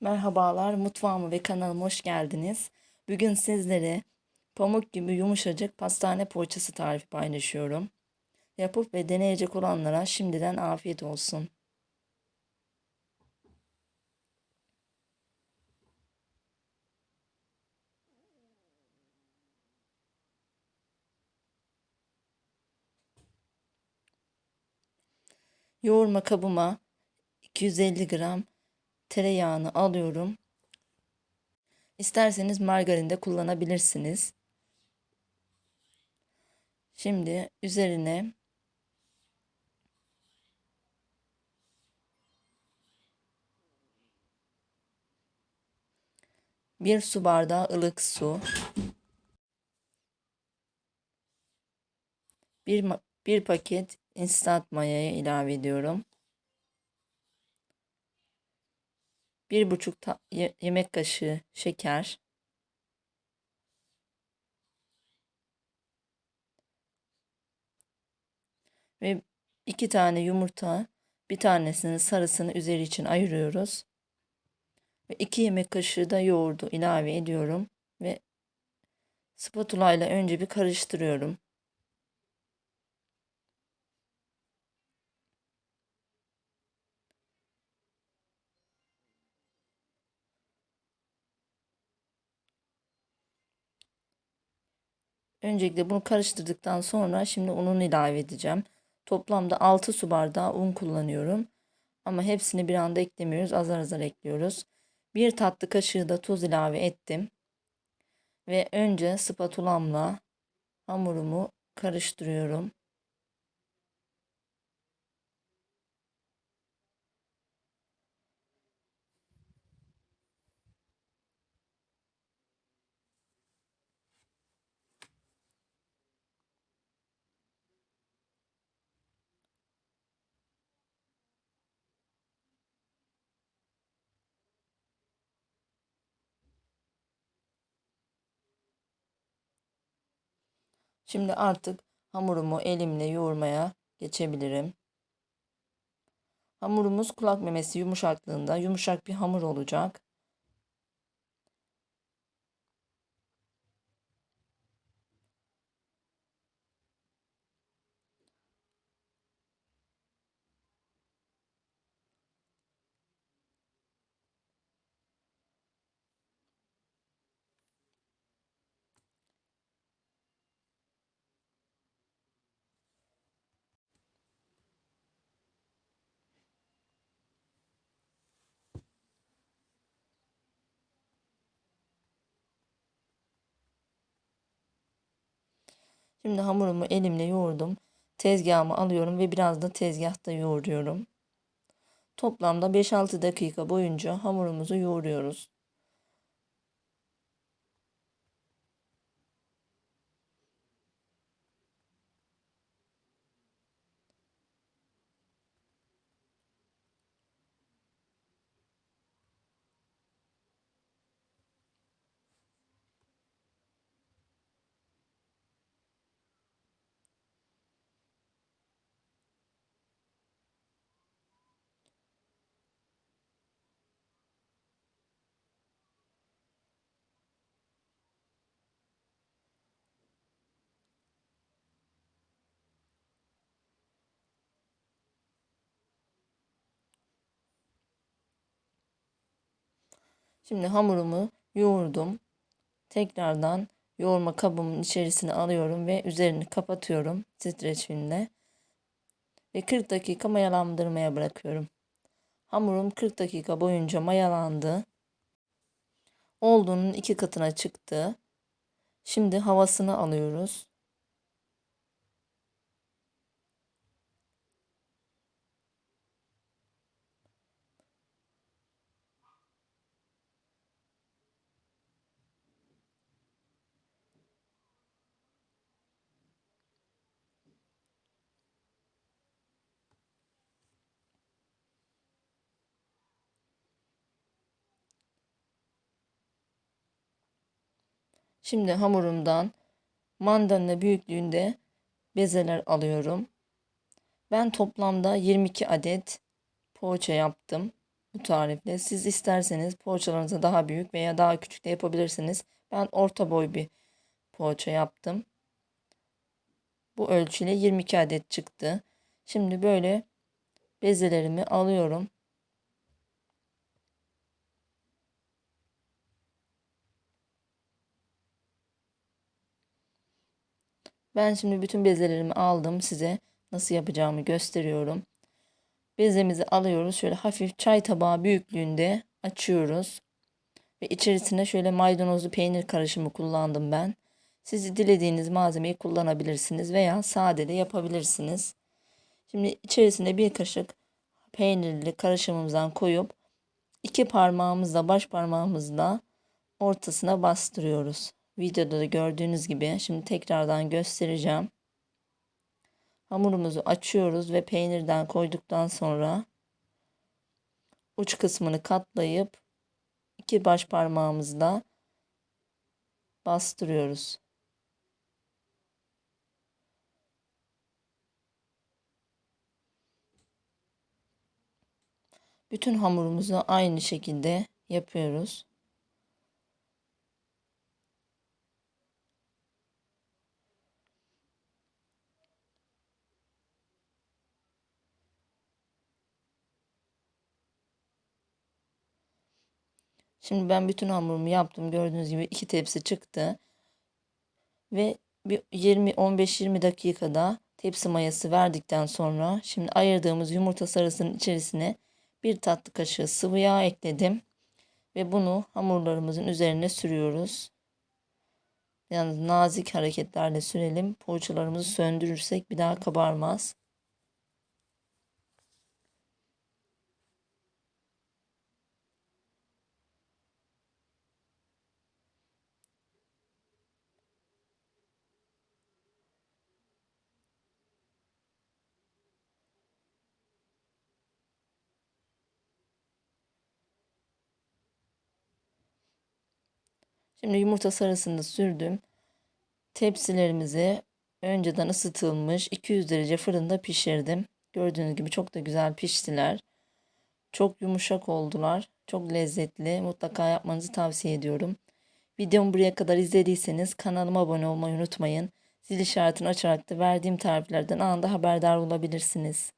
Merhabalar, mutfağıma ve kanalıma hoş geldiniz. Bugün sizlere pamuk gibi yumuşacık pastane poğaçası tarifi paylaşıyorum. Yapıp ve deneyecek olanlara şimdiden afiyet olsun. Yoğurma kabıma 250 gram tereyağını alıyorum. İsterseniz margarin de kullanabilirsiniz. Şimdi üzerine bir su bardağı ılık su, bir, bir paket instant mayayı ilave ediyorum. Bir buçuk yemek kaşığı şeker, ve iki tane yumurta, bir tanesinin sarısını üzeri için ayırıyoruz. Ve iki yemek kaşığı da yoğurdu ilave ediyorum ve spatula ile önce bir karıştırıyorum. Öncelikle bunu karıştırdıktan sonra şimdi ununu ilave edeceğim. Toplamda 6 su bardağı un kullanıyorum. Ama hepsini bir anda eklemiyoruz. Azar azar ekliyoruz. Bir tatlı kaşığı da tuz ilave ettim. Ve önce spatulamla hamurumu karıştırıyorum. Şimdi artık hamurumu elimle yoğurmaya geçebilirim. Hamurumuz kulak memesi yumuşaklığında yumuşak bir hamur olacak. Şimdi hamurumu elimle yoğurdum. Tezgahımı alıyorum ve biraz da tezgahta yoğuruyorum. Toplamda 5-6 dakika boyunca hamurumuzu yoğuruyoruz. Şimdi hamurumu yoğurdum. Tekrardan yoğurma kabımın içerisine alıyorum ve üzerini kapatıyorum streç filmle. Ve 40 dakika mayalandırmaya bırakıyorum. Hamurum 40 dakika boyunca mayalandı. Olduğunun iki katına çıktı. Şimdi havasını alıyoruz. Şimdi hamurumdan mandalina büyüklüğünde bezeler alıyorum. Ben toplamda 22 adet poğaça yaptım bu tarifle. Siz isterseniz poğaçalarınızı daha büyük veya daha küçük de yapabilirsiniz. Ben orta boy bir poğaça yaptım. Bu ölçüyle 22 adet çıktı. Şimdi böyle bezelerimi alıyorum. Ben şimdi bütün bezelerimi aldım. Size nasıl yapacağımı gösteriyorum. Bezemizi alıyoruz. Şöyle hafif çay tabağı büyüklüğünde açıyoruz. Ve içerisine şöyle maydanozlu peynir karışımı kullandım ben. Siz dilediğiniz malzemeyi kullanabilirsiniz veya sade de yapabilirsiniz. Şimdi içerisine bir kaşık peynirli karışımımızdan koyup iki parmağımızla baş parmağımızla ortasına bastırıyoruz. Videoda da gördüğünüz gibi şimdi tekrardan göstereceğim. Hamurumuzu açıyoruz ve peynirden koyduktan sonra uç kısmını katlayıp iki baş parmağımızla bastırıyoruz. Bütün hamurumuzu aynı şekilde yapıyoruz. Şimdi ben bütün hamurumu yaptım. Gördüğünüz gibi iki tepsi çıktı. Ve bir 20 15-20 dakikada tepsi mayası verdikten sonra şimdi ayırdığımız yumurta sarısının içerisine bir tatlı kaşığı sıvı yağ ekledim. Ve bunu hamurlarımızın üzerine sürüyoruz. Yani nazik hareketlerle sürelim. Poğaçalarımızı söndürürsek bir daha kabarmaz. Şimdi yumurta sarısını sürdüm. Tepsilerimizi önceden ısıtılmış 200 derece fırında pişirdim. Gördüğünüz gibi çok da güzel piştiler. Çok yumuşak oldular. Çok lezzetli. Mutlaka yapmanızı tavsiye ediyorum. Videomu buraya kadar izlediyseniz kanalıma abone olmayı unutmayın. Zil işaretini açarak da verdiğim tariflerden anında haberdar olabilirsiniz.